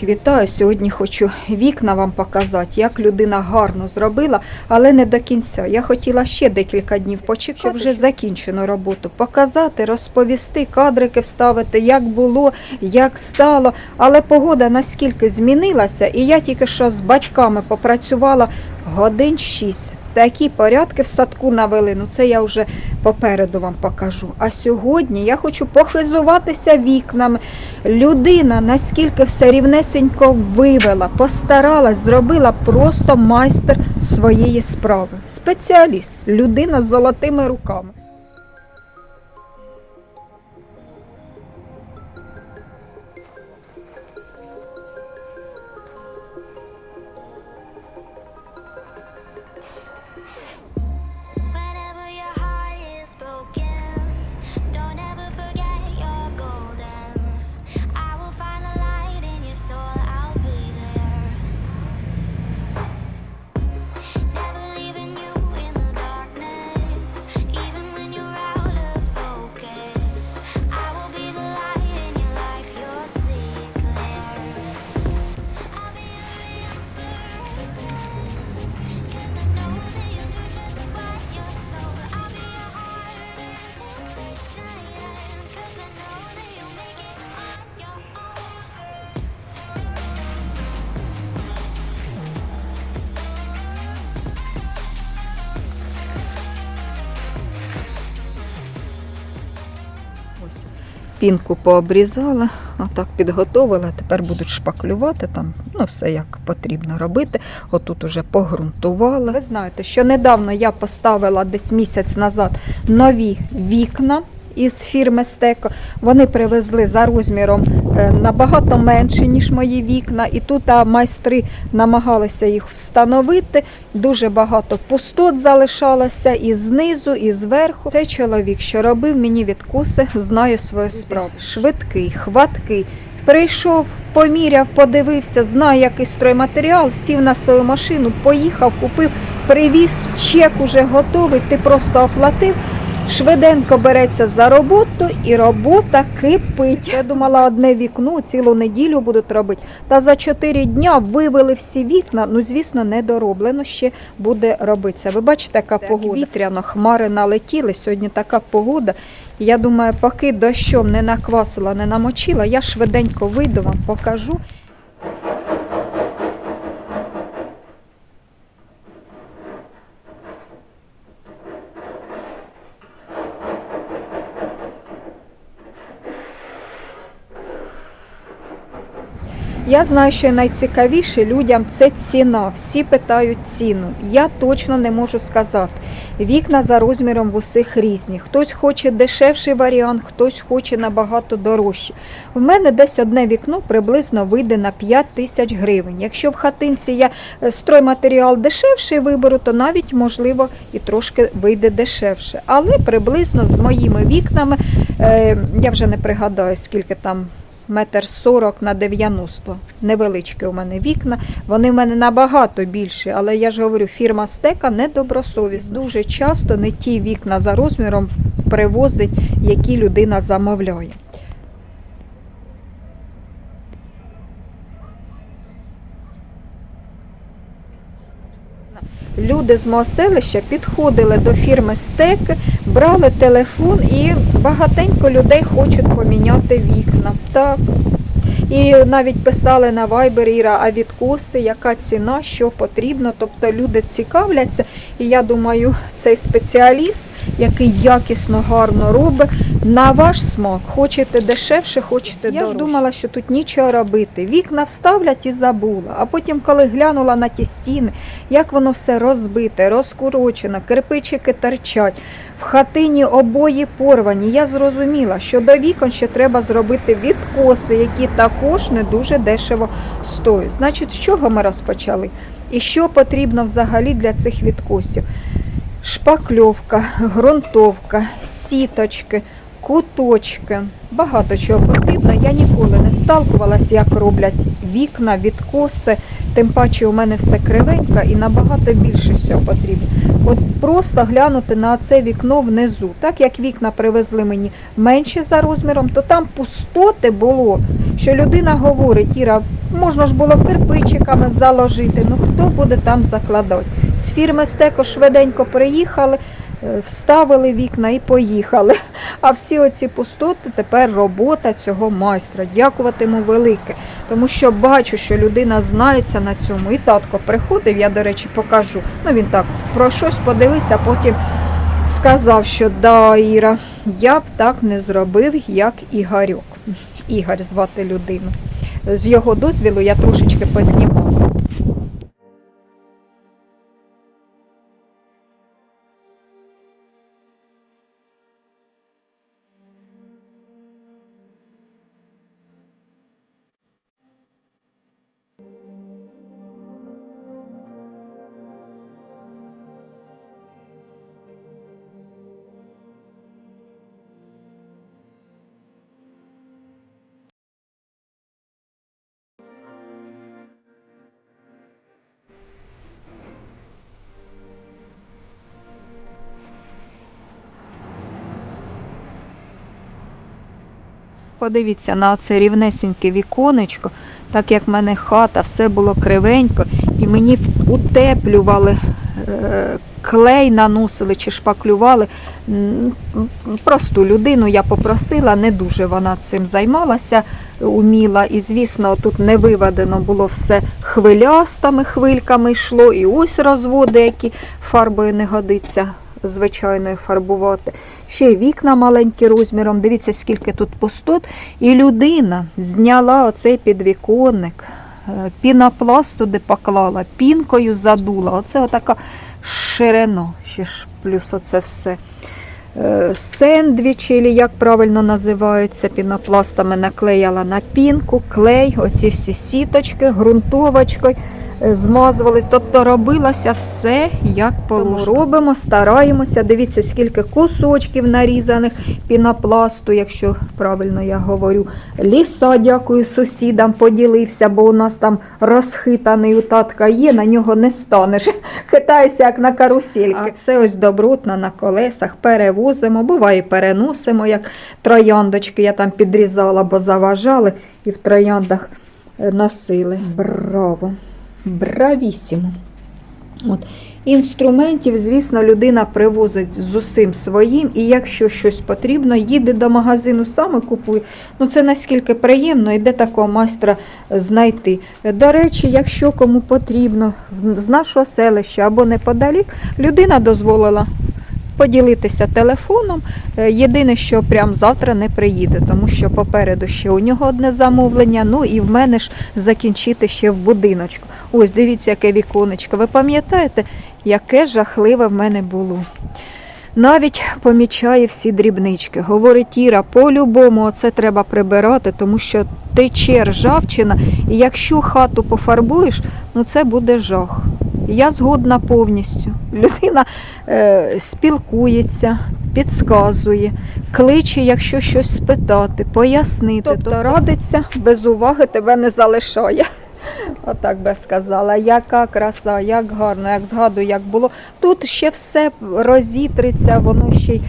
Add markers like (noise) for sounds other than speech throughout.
Всіх вітаю. Сьогодні хочу вікна вам показати, як людина гарно зробила, але не до кінця. Я хотіла ще декілька днів почекати, щоб вже закінчено роботу. Показати, розповісти, кадрики вставити, як було, як стало. Але погода наскільки змінилася, і я тільки що з батьками попрацювала годин шість. Такі порядки в садку навели. Ну це я вже попереду вам покажу. А сьогодні я хочу похизуватися вікнами. Людина наскільки все рівнесенько вивела, постаралась, зробила просто майстер своєї справи. Спеціаліст, людина з золотими руками. Пінку пообрізала, отак підготовила. Тепер будуть шпаклювати там, ну все як потрібно робити. Отут уже погрунтувала. Ви знаєте, що недавно я поставила десь місяць назад нові вікна. Із фірми Стеко вони привезли за розміром е, набагато менше, ніж мої вікна, і тут а, майстри намагалися їх встановити. Дуже багато пустот залишалося і знизу, і зверху. Цей чоловік, що робив мені відкуси, знає свою справу. Швидкий, хваткий. Прийшов, поміряв, подивився, знає, який стройматеріал, сів на свою машину, поїхав, купив, привіз, чек уже готовий, ти просто оплатив. Швиденько береться за роботу і робота кипить. Я думала, одне вікно цілу неділю будуть робити. Та за чотири дня вивели всі вікна. Ну, звісно, не дороблено ще буде робитися. Ви бачите, яка погода? Вітряно, хмари налетіли. Сьогодні така погода. Я думаю, поки дощом не наквасила, не намочила, я швиденько вийду вам, покажу. Я знаю, що найцікавіше людям це ціна. Всі питають ціну. Я точно не можу сказати. Вікна за розміром в усіх різні. Хтось хоче дешевший варіант, хтось хоче набагато дорожче. В мене десь одне вікно приблизно вийде на 5 тисяч гривень. Якщо в хатинці я е, стройматеріал дешевший виберу, то навіть можливо і трошки вийде дешевше. Але приблизно з моїми вікнами, е, я вже не пригадаю, скільки там метр 40 на 90. Невеличкі у мене вікна. Вони в мене набагато більші, але я ж говорю, фірма стека недобросовість. Дуже часто не ті вікна за розміром привозить, які людина замовляє. Люди з мого селища підходили до фірми Стек, брали телефон і багатенько людей хочуть поміняти вікна. Так. І навіть писали на Viber, Іра, а відкоси, яка ціна, що потрібно. Тобто люди цікавляться. І я думаю, цей спеціаліст, який якісно гарно робить, на ваш смак. Хочете дешевше, хочете я дорожче. Я ж думала, що тут нічого робити. Вікна вставлять і забула. А потім, коли глянула на ті стіни, як воно все розбите, розкурочено, кирпичики торчать. В хатині обої порвані. Я зрозуміла, що до вікон ще треба зробити відкоси, які також не дуже дешево стоїть. Значить, з чого ми розпочали? І що потрібно взагалі для цих відкосів? Шпакльовка, ґрунтовка, сіточки, куточки. Багато чого потрібно. Я ніколи не сталкувалася, як роблять вікна, відкоси. Тим паче у мене все кривенько і набагато більше всього потрібно. От просто глянути на це вікно внизу. Так як вікна привезли мені менші за розміром, то там пустоти було, що людина говорить, Іра, можна ж було кирпичиками заложити. Ну хто буде там закладати? З фірми Стеко швиденько приїхали, вставили вікна і поїхали. А всі оці пустоти тепер робота цього майстра. Дякуватиму велике. Тому що бачу, що людина знається на цьому. І татко приходив, я, до речі, покажу. Ну він так про щось подивився, а потім сказав, що да, Іра, я б так не зробив, як Ігорьок. Ігор звати людину. З його дозвілу я трошечки познімала. Подивіться на це рівнесеньке віконечко, так як в мене хата, все було кривенько, і мені утеплювали, е, клей наносили чи шпаклювали. Просту людину я попросила, не дуже вона цим займалася, уміла. І, звісно, тут не виведено було все хвилястими хвильками йшло, і ось розводи, які фарбою не годиться звичайною фарбувати. Ще вікна маленькі розміром. Дивіться, скільки тут пустот. І людина зняла оцей підвіконник, е, пінопласт туди поклала, пінкою задула. Оце отака ширина, ще ж плюс оце все. Е, Сендвічі, як правильно називаються, пінопластами наклеяла на пінку, клей, оці всі сіточки, ґрунтовочкою змазували. Тобто робилося все як положено. Робимо, стараємося. Дивіться, скільки кусочків нарізаних пінопласту, якщо правильно я говорю. Ліса, дякую сусідам, поділився, бо у нас там розхитаний у татка є, на нього не станеш. (laughs) Хитаюся, як на карусельки. А це ось добротна на колесах, перевозимо, буває переносимо, як трояндочки. Я там підрізала, бо заважали і в трояндах носили. Браво! Бравісімо! От. Інструментів, звісно, людина привозить з усім своїм, і якщо щось потрібно, їде до магазину, саме купує. Ну це наскільки приємно, і де такого майстра знайти. До речі, якщо кому потрібно з нашого селища або неподалік, людина дозволила поділитися телефоном. Е, Єдине, що прям завтра не приїде, тому що попереду ще у нього одне замовлення. Ну і в мене ж закінчити ще в будиночку. Ось дивіться, яке віконечко. Ви пам'ятаєте, яке жахливе в мене було? Навіть помічає всі дрібнички. Говорить Іра, по-любому це треба прибирати, тому що тече ржавчина, і якщо хату пофарбуєш, ну це буде жах. Я згодна повністю. Людина е, спілкується, підказує, кличе, якщо щось спитати, пояснити. Тобто радиться, без уваги тебе не залишає. (laughs) Отак би сказала, яка краса, як гарно, як згадую, як було. Тут ще все розітриться, воно ще й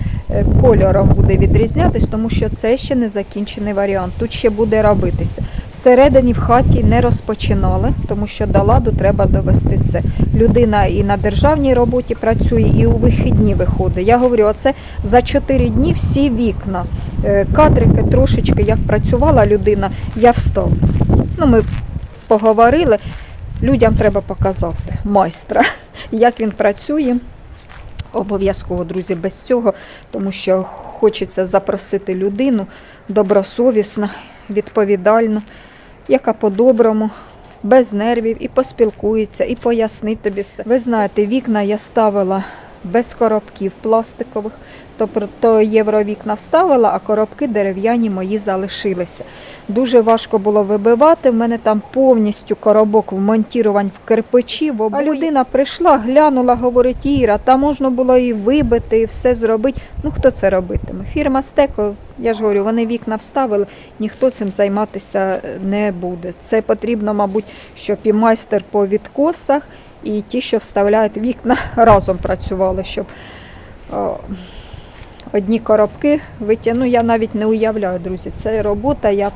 кольором буде відрізнятись, тому що це ще не закінчений варіант. Тут ще буде робитися. Всередині в хаті не розпочинали, тому що до ладу треба довести це. Людина і на державній роботі працює, і у вихідні виходить. Я говорю, оце за 4 дні всі вікна. Е, Кадрики трошечки, як працювала людина, я встав. Ну, ми поговорили. Людям треба показати майстра, (laughs) як він працює. Обов'язково, друзі, без цього, тому що хочеться запросити людину добросовісно, відповідально, яка по-доброму, без нервів, і поспілкується, і пояснить тобі все. Ви знаєте, вікна я ставила без коробків пластикових. Тобто євровікна вставила, а коробки дерев'яні мої залишилися. Дуже важко було вибивати. В мене там повністю коробок вмонтірувань в кирпичі. В. А людина прийшла, глянула, говорить, Іра, та можна було і вибити, і все зробити. Ну хто це робитиме? Фірма Стеко, я ж говорю, вони вікна вставили, ніхто цим займатися не буде. Це потрібно, мабуть, щоб і майстер по відкосах, і ті, що вставляють вікна, (laughs) разом працювали, щоб. одні коробки витягну. Ну, я навіть не уявляю, друзі. Це робота. Я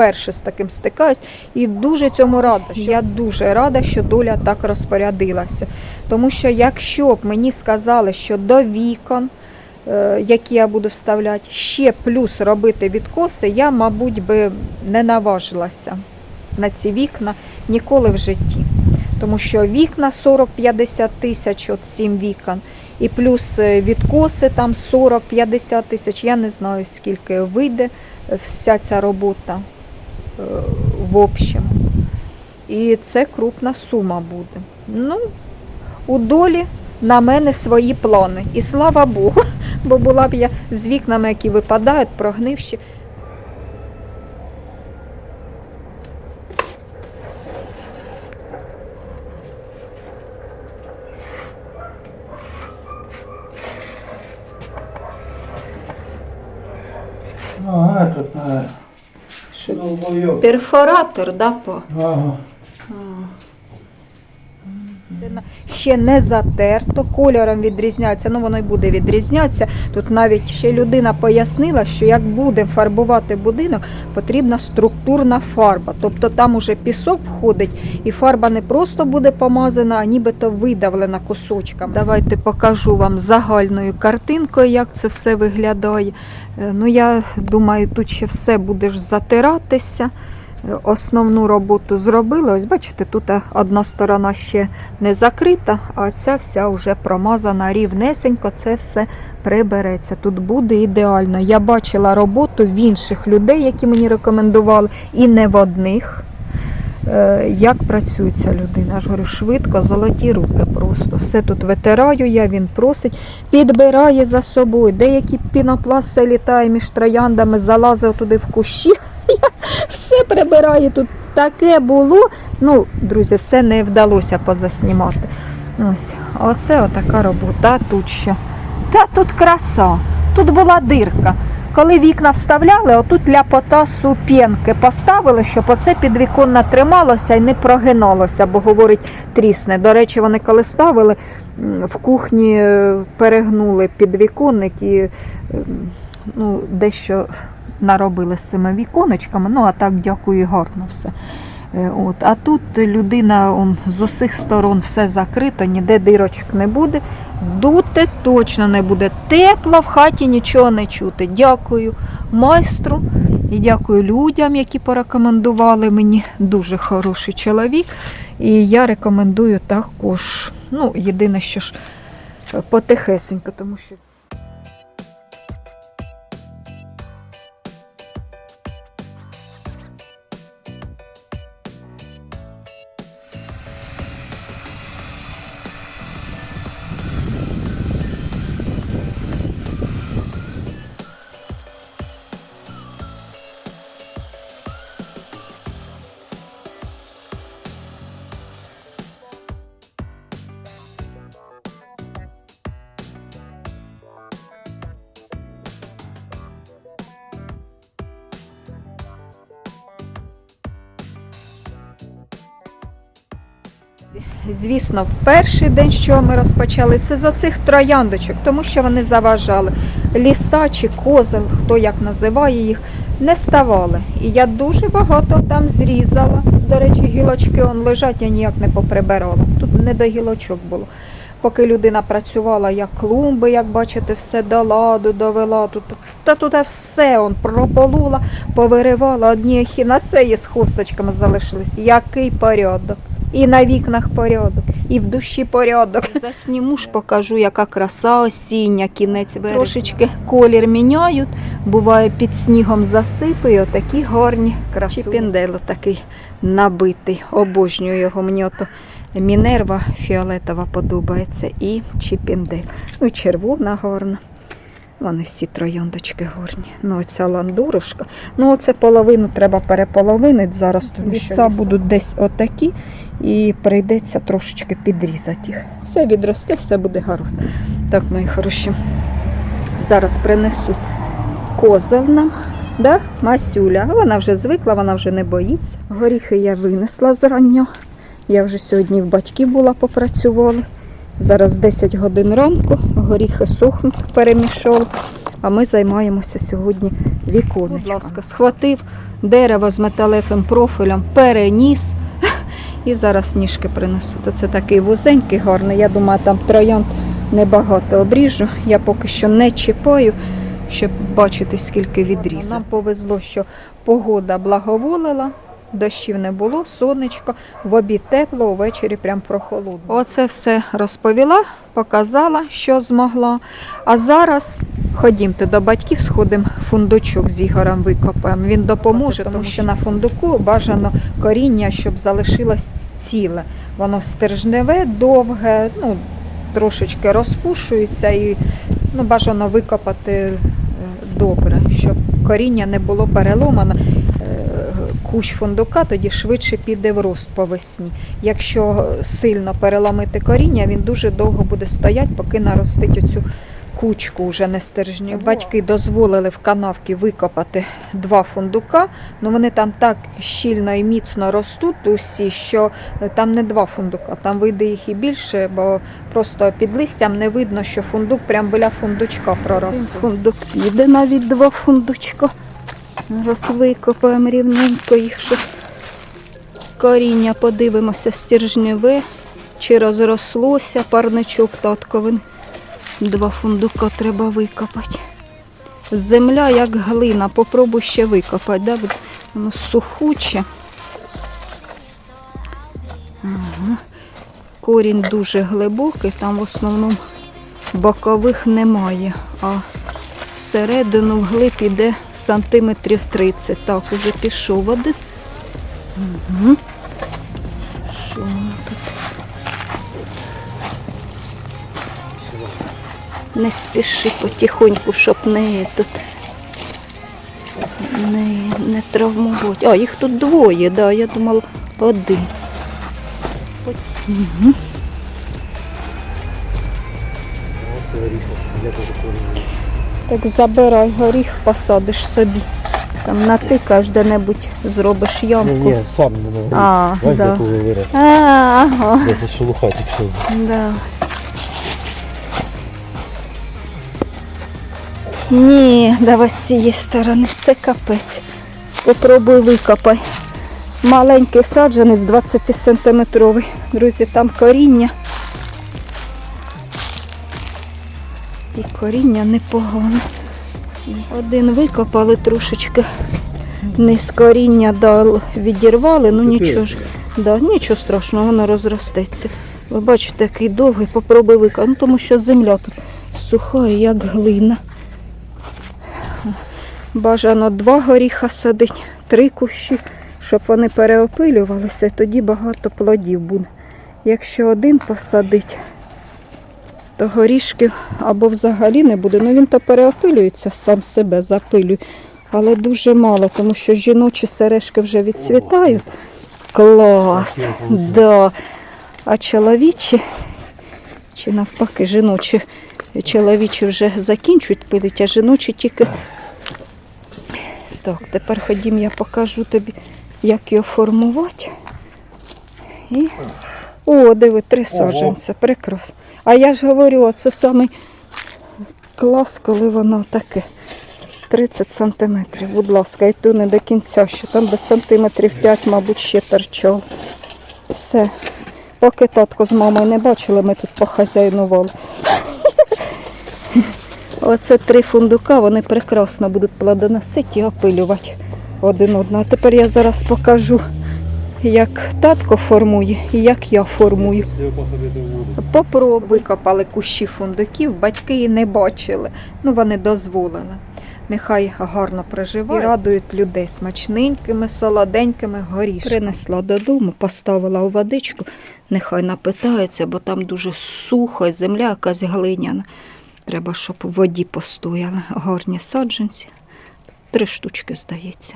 вперше з таким стикаюсь і дуже цьому рада. Що... Я дуже рада, що доля так розпорядилася. Тому що якщо б мені сказали, що до вікон, е, які я буду вставляти, ще плюс робити відкоси, я, мабуть, би не наважилася на ці вікна ніколи в житті. Тому що вікна 40-50 тисяч, от 7 вікон, і плюс е, відкоси там 40-50 тисяч. Я не знаю, скільки вийде е, вся ця робота е, в общем. І це крупна сума буде. Ну, у долі на мене свої плани. І слава Богу, (laughs) бо була б я з вікнами, які випадають, прогнивші. Ну, этот, на Що... долбоёб. Перфоратор, да, по? Ага. Ще не затерто, кольором відрізняється, ну воно й буде відрізнятися. Тут навіть ще людина пояснила, що як будемо фарбувати будинок, потрібна структурна фарба. Тобто там уже пісок входить, і фарба не просто буде помазана, а нібито видавлена кусочками. Давайте покажу вам загальною картинкою, як це все виглядає. Е, Ну, я думаю, тут ще все буде затиратися. Основну роботу зробили. Ось бачите, тут одна сторона ще не закрита, а ця вся вже промазана рівнесенько, це все прибереться. Тут буде ідеально. Я бачила роботу в інших людей, які мені рекомендували, і не в одних. Е, Як працює ця людина? Я ж говорю, швидко, золоті руки просто. Все тут витираю я, він просить, підбирає за собою. Деякі пінопласт літає між трояндами, залазив туди в кущі. (laughs) все прибирає тут. Таке було. Ну, друзі, все не вдалося позаснімати. Ось, оце отака робота. А тут що? Та тут краса. Тут була дирка. Коли вікна вставляли, отут ляпота суп'єнки поставили, щоб оце підвіконно трималося і не прогиналося, бо говорить трісне. До речі, вони коли ставили в кухні е, перегнули підвіконник і ем, ну, дещо наробили з цими віконечками. Ну, а так, дякую, гарно все. Е, От. А тут людина он, з усіх сторон все закрито, ніде дирочок не буде. Дути точно не буде. Тепло в хаті нічого не чути. Дякую майстру і дякую людям, які порекомендували мені. Дуже хороший чоловік. І я рекомендую також. Ну, єдине, що ж е, потихесенько, тому що. Звісно, в перший день, що ми розпочали, це за цих трояндочок, тому що вони заважали. Ліса чи козел, хто як називає їх, не ставали. І я дуже багато там зрізала. До речі, гілочки он лежать, я ніяк не поприбирала. Тут не до гілочок було. Поки людина працювала, як клумби, як бачите, все до ладу довела. Тут, та тут все он прополула, повиривала. Одні ехінацеї з хусточками залишились. Який порядок. І на вікнах порядок, і в душі порядок. Засніму ж покажу, яка краса осіння, кінець вересня. Трошечки колір міняють, буває під снігом засипає, отакі гарні краси. Чіпіндело такий набитий, обожнюю його. Мені ото Мінерва фіолетова подобається і Чіпіндель. Ну, червона гарна. Вони всі трояндочки гарні. Ну, оця ландурушка. Ну, оце половину треба переполовинити зараз, тому що ліса будуть десь отакі, і прийдеться трошечки підрізати їх. Все відросте, все буде гаразд. Так, мої хороші. Зараз принесу козел нам. Да? Масюля. Вона вже звикла, вона вже не боїться. Горіхи я винесла зрання. Я вже сьогодні в батьків була, попрацювала. Зараз 10 годин ранку, горіхи сохнуть, перемішали. А ми займаємося сьогодні віконечком. Будь ласка, схватив дерево з металевим профілем, переніс. І зараз ніжки принесу. То це такий вузенький, гарний. Я думаю, там троянд небагато обріжу. Я поки що не чіпаю, щоб бачити, скільки відрізав. Нам повезло, що погода благоволила. Дощів не було, сонечко, в обід тепло, увечері прям прохолодно. Оце все розповіла, показала, що змогла. А зараз ходімте до батьків, сходимо фундучок з Ігорем викопаємо. Він допоможе, тому що на фундуку бажано коріння, щоб залишилось ціле. Воно стержневе, довге, ну, трошечки розпушується і ну, бажано викопати е, добре, щоб коріння не було переломано. Е, Кущ фундука тоді швидше піде в рост по весні. Якщо сильно переламити коріння, він дуже довго буде стояти, поки наростить оцю кучку вже не стержню. Батьки дозволили в канавки викопати два фундука, але вони там так щільно і міцно ростуть усі, що там не два фундука, там вийде їх і більше, бо просто під листям не видно, що фундук прямо біля фундучка пророс. Фундук піде навіть два фундучка. Зараз викопаємо рівненько їх, щоб коріння подивимося стержневе, чи розрослося парничок татковин. Два фундука треба викопати. Земля як глина, попробуй ще викопати, да? воно сухуче. Ага. Корінь дуже глибокий, там в основному бокових немає, а всередину вглиб іде сантиметрів 30. Так, уже пішов один. Угу. Що тут? Не спіши потихоньку, щоб не тут не, не травмувати. А, їх тут двоє, да, я думала один. Угу. Так забирай горіх, посадиш собі. Там натикаєш де-небудь, зробиш Ні, ямку. ні, сам не говори. А, Бачиш, да. як уже. А, ага. Це шелуха тільки. Да. Ні, давай з цієї сторони, це капець. Попробуй викопай. Маленький саджанець 20 сантиметровий. Друзі, там коріння. І коріння непогане. І Один викопали трошечки. Низ коріння дал, відірвали, ну нічого ж. Да, нічого страшного, воно розростеться. Ви бачите, який довгий, попробуй викопати. Ну, тому що земля тут суха, як глина. Бажано два горіха садить, три кущі, щоб вони переопилювалися, тоді багато плодів буде. Якщо один посадить, то горішків або взагалі не буде. Ну він то переопилюється сам себе, запилює. Але дуже мало, тому що жіночі сережки вже відцвітають. Клас! Да. А чоловічі, чи навпаки, жіночі, чоловічі вже закінчують пилити, а жіночі тільки. Так, тепер ходім, я покажу тобі, як його формувати. І... О, диви, три саджанця, прекрасно. А я ж говорю, це самий клас, коли воно таке. 30 сантиметрів, будь ласка, і то не до кінця, що там без сантиметрів 5, мабуть, ще торчав. Все. Поки татко з мамою не бачили, ми тут похазяйнували. (laughs) Оце три фундука, вони прекрасно будуть плодоносити і опилювати один одного. А тепер я зараз покажу, як татко формує і як я формую. Попробуй. Викопали кущі фундуків, батьки і не бачили. Ну, вони дозволили. Нехай гарно проживають і радують людей смачненькими, солоденькими горішками. Принесла додому, поставила у водичку, нехай напитається, бо там дуже сухо, і земля якась глиняна. Треба, щоб у воді постояли гарні саджанці. Три штучки, здається.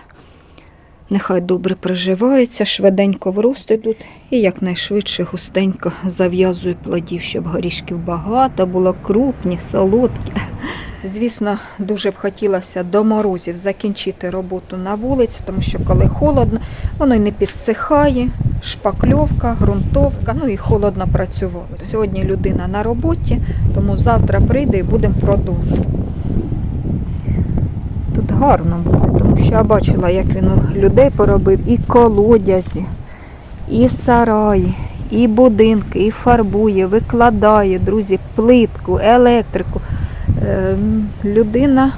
Нехай добре приживається, швиденько в рост ідуть і якнайшвидше густенько зав'язую плодів, щоб горішків багато, було крупні, солодкі. Звісно, дуже б хотілося до морозів закінчити роботу на вулиці, тому що коли холодно, воно й не підсихає, шпакльовка, ґрунтовка, ну і холодно працювати. Сьогодні людина на роботі, тому завтра прийде і будемо продовжувати. Тут гарно буде, що я бачила, як він людей поробив і колодязі, і сараї, і будинки, і фарбує, викладає, друзі, плитку, електрику. Е, людина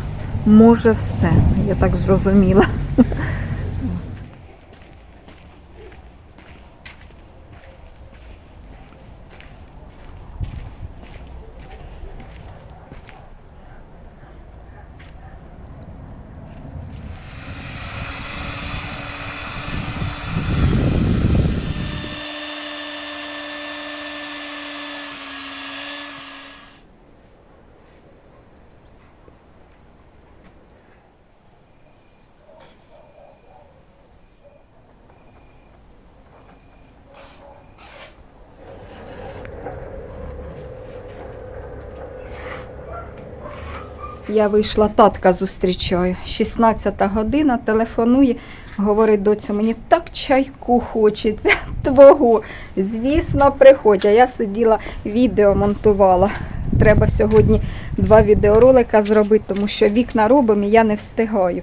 може все, я так зрозуміла. Я вийшла, татка зустрічаю. 16 година, телефонує, говорить, доцю, мені так чайку хочеться твого. Звісно, приходь. А я сиділа, відео монтувала. Треба сьогодні два відеоролика зробити, тому що вікна робимо і я не встигаю.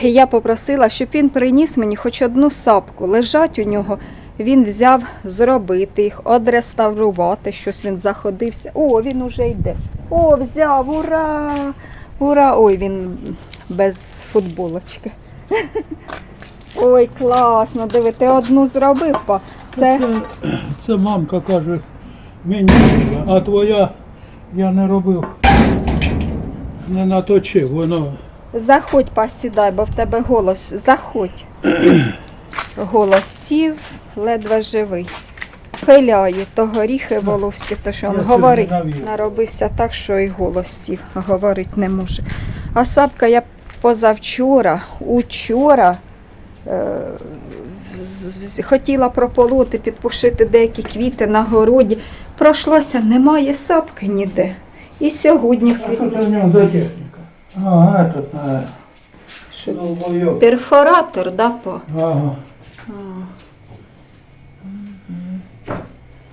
Я попросила, щоб він приніс мені хоч одну сапку. Лежать у нього. Він взяв зробити їх, одреставрувати, щось він заходився. О, він уже йде. О, взяв, ура! Ура! Ой, він без футболочки. (laughs) Ой, класно, диви, ти одну зробив, па. Це Це, це мамка каже, мені, а твоя я не робив. Не наточив, воно заходь, посідай, бо в тебе голос. Заходь. (clears throat) Голос сів, ледве живий. Пиляє то горіхи воловські, то що він говорить. Наробився так, що і голос сів, говорить не може. А сапка я позавчора, учора е, хотіла прополоти, підпушити деякі квіти на городі. Пройшлося, немає сапки ніде. І сьогодні А нього за техніка? А, этот, а, Що? долбойоб. перфоратор, да, по? Ага.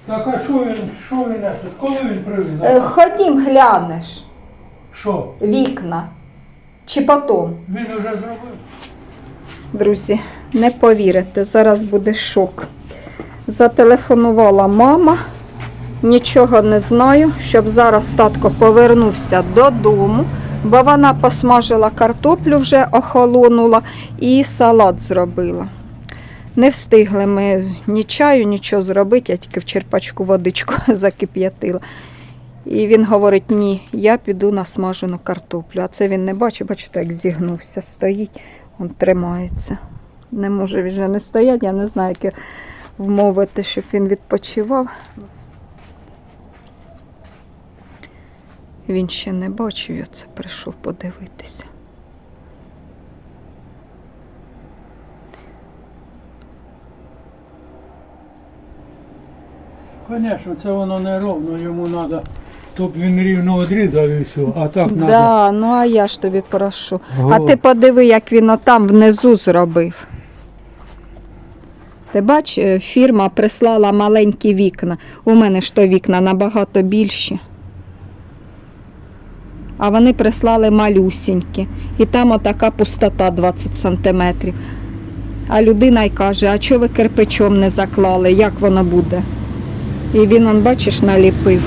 Так а що він, що він, этот, коли він привіз? Е, Ходім, глянеш Що? вікна. Чи потом. Він уже зробив? Друзі, не повірите, зараз буде шок. Зателефонувала мама, нічого не знаю, щоб зараз татко повернувся додому, бо вона посмажила картоплю вже охолонула і салат зробила. Не встигли ми ні чаю, нічого зробити, я тільки в черпачку водичку (laughs) закип'ятила. І він говорить: ні, я піду на смажену картоплю. А це він не бачить, бачите, як зігнувся, стоїть, він тримається. Не може вже не стояти, я не знаю, як вмовити, щоб він відпочивав. Він ще не бачив, я це прийшов подивитися. Звісно, це воно не ровно, йому треба, щоб він рівно одрізав і все, а так треба. Да, ну а я ж тобі прошу. А ти подиви, як він отам внизу зробив. Ти бач, е, фірма прислала маленькі вікна. У мене ж то вікна набагато більші. А вони прислали малюсінькі. І там отака пустота 20 сантиметрів. А людина й каже, а чого ви кирпичом не заклали, як воно буде? І він, он, бачиш, наліпив.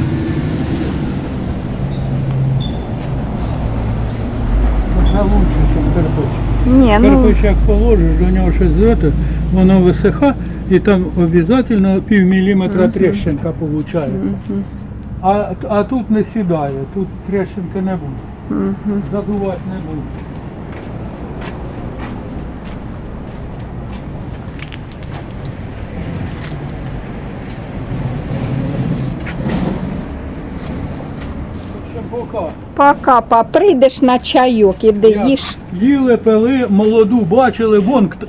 Це лучше, ніж кирпич. Ні, ну, Кирпич як положиш, до нього щось зверти, воно висиха, і там обов'язково пів міліметра тріщинка виходить. А, а тут не сідає, тут тріщинки не буде. Задувати не буду. Ще пока. Пока, па, прийдеш на чайок, іди Я- їж. Їли, пили, молоду бачили, вон. кт-.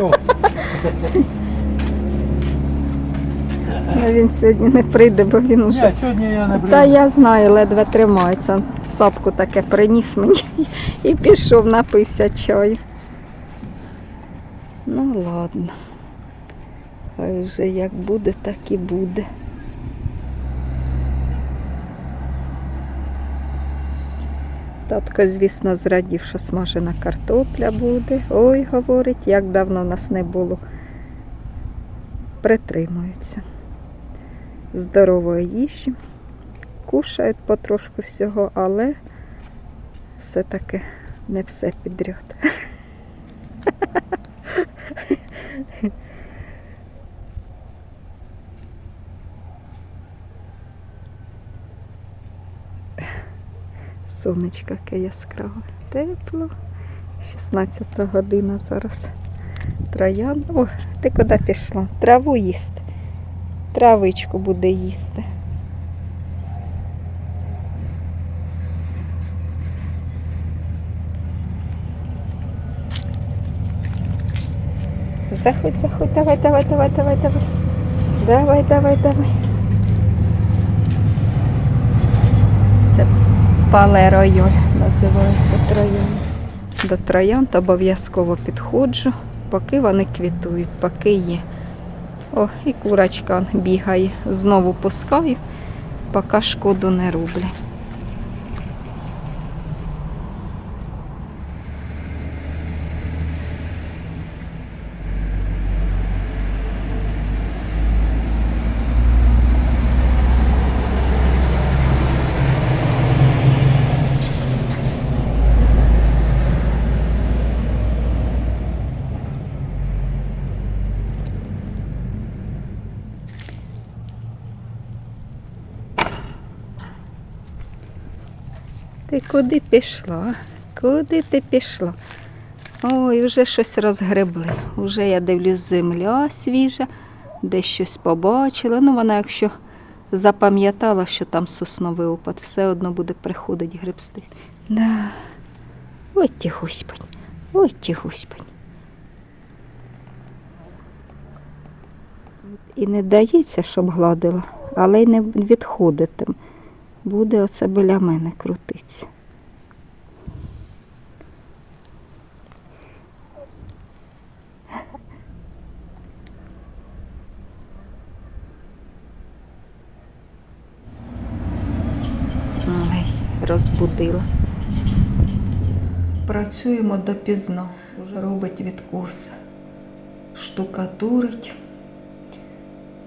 Ну, Він сьогодні не прийде, бо він уже. Ні, сьогодні я не Та прийду. я знаю, ледве тримається. Сапку таке приніс мені (laughs) і пішов, напився чаю. Ну ладно. Хай вже як буде, так і буде. Татко, звісно, зрадів, що смажена картопля буде. Ой, говорить, як давно нас не було. Притримуються. Здорової їжі кушають потрошку всього, але все-таки не все підряд. Сонечко яке яскраве. Тепло. 16 година зараз. Троян. О, ти куди пішла? Траву їсти. Травичку буде їсти. Заходь, заходь, давай, давай, давай, давай, давай. Давай, давай, давай. Це пале-ройоль називається троян. До троянд обов'язково підходжу, поки вони квітують, поки є. О, і курочка бігає. Знову пускаю, поки шкоду не роблять. Ти куди пішла? Куди ти пішла? Ой, вже щось розгребли. Уже я дивлюсь, земля свіжа, десь щось побачила. Ну, вона, якщо запам'ятала, що там сосновий опад, все одно буде приходить гребсти. Да. Ой ті господь, ой ті господь. І не дається, щоб гладила, але й не відходитиме буде оце біля мене крутитися. Ой, розбудила. Працюємо допізно, вже робить відкус, штукатурить.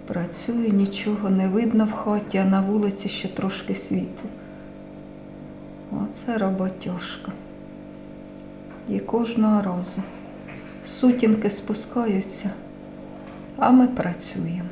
Працюю, нічого не видно в хаті, а на вулиці ще трошки світло. Оце роботяжка. І кожного разу сутінки спускаються, а ми працюємо.